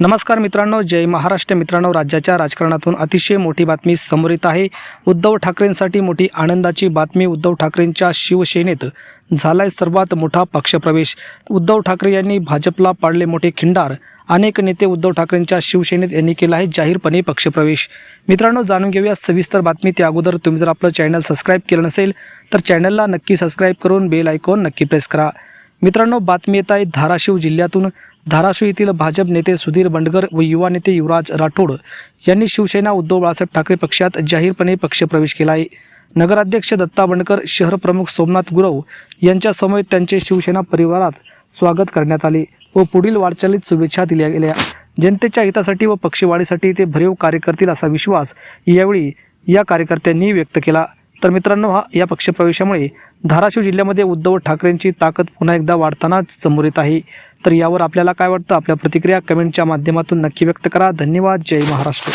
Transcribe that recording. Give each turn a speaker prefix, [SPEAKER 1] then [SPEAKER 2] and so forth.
[SPEAKER 1] नमस्कार मित्रांनो जय महाराष्ट्र. मित्रांनो राज्याच्या राजकारणातून अतिशय मोठी बातमी समोर येत आहे. उद्धव ठाकरेंसाठी मोठी आनंदाची बातमी उद्धव ठाकरेंच्या शिवसेनेत झालाय सर्वात मोठा पक्षप्रवेश. उद्धव ठाकरे यांनी भाजपला पाडले मोठे खिंडार. अनेक नेते उद्धव ठाकरेंच्या शिवसेनेत यांनी केला आहे जाहीरपणे पक्षप्रवेश. मित्रांनो जाणून घेऊया सविस्तर बातमी. त्या अगोदर तुम्ही जर आपलं चॅनल सबस्क्राईब केलं नसेल तर चॅनलला नक्की सबस्क्राईब करून बेल आयकॉन नक्की प्रेस करा. मित्रांनो बातमी येत आहे धाराशिव जिल्ह्यातून. धाराशिव येथील भाजप नेते सुधीर बंडगर व युवा नेते युवराज राठोड यांनी शिवसेना उद्धव बाळासाहेब ठाकरे पक्षात जाहीरपणे पक्षप्रवेश केला आहे. नगराध्यक्ष दत्ता बंडकर शहर प्रमुख सोमनाथ गुरव यांच्यासमवेत त्यांचे शिवसेना परिवारात स्वागत करण्यात आले व पुढील वाटचालीत शुभेच्छा दिल्या गेल्या. जनतेच्या हितासाठी व पक्षवाढीसाठी ते भरीव कार्य करतील असा विश्वास यावेळी या कार्यकर्त्यांनी व्यक्त केला. तर मित्रांनो हा या पक्षप्रवेशामुळे धाराशिव जिल्ह्यामध्ये उद्धव ठाकरेंची ताकद पुन्हा एकदा वाढतानाच समोर येत आहे. तर यावर आपल्याला काय वाटतं? आपल्या प्रतिक्रिया कमेंटच्या माध्यमातून नक्की व्यक्त करा. धन्यवाद. जय महाराष्ट्र.